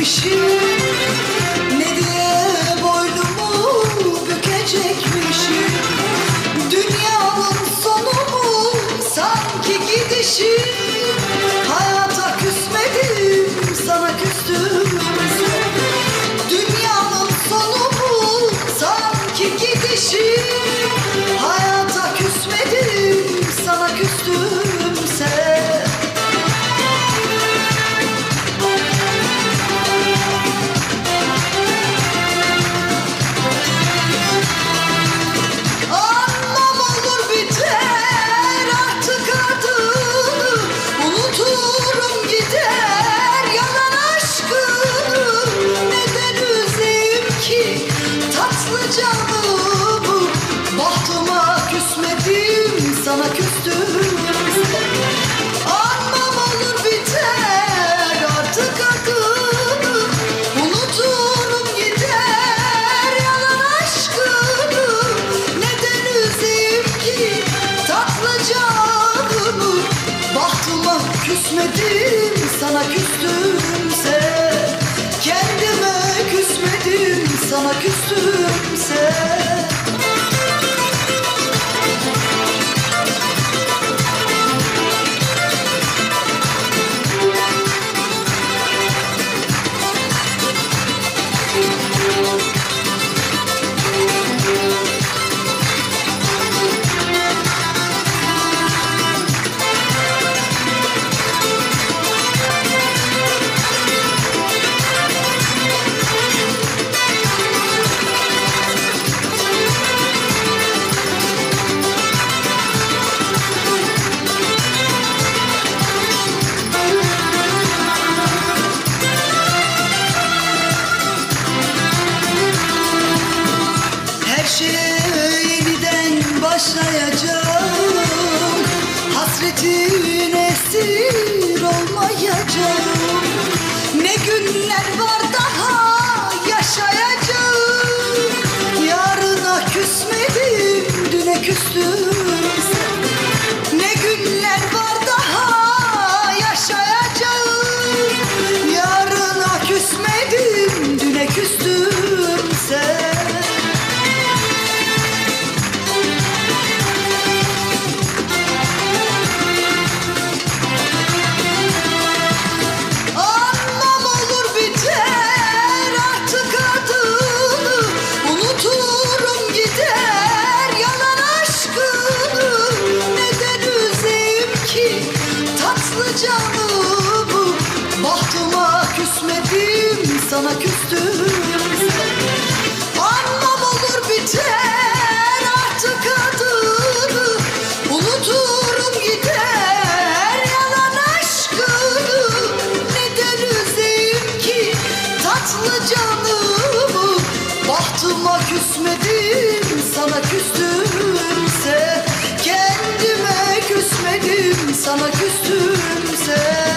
düşür tatlı canımı Bahtıma küsmedim sana küstüm. Anlam olur biter artık adını Unuturum gider. Yalan aşkını Neden üzeyim ki? Tatlı canımı Bahtıma küsmedim sana küstümse sana küstümse Hasretin esir olmayacağım. Ne günler var daha yaşayacağım. Yarına küsmedim düne küstüm küsmedim sana küstümse Kendime küsmedim sana küstümse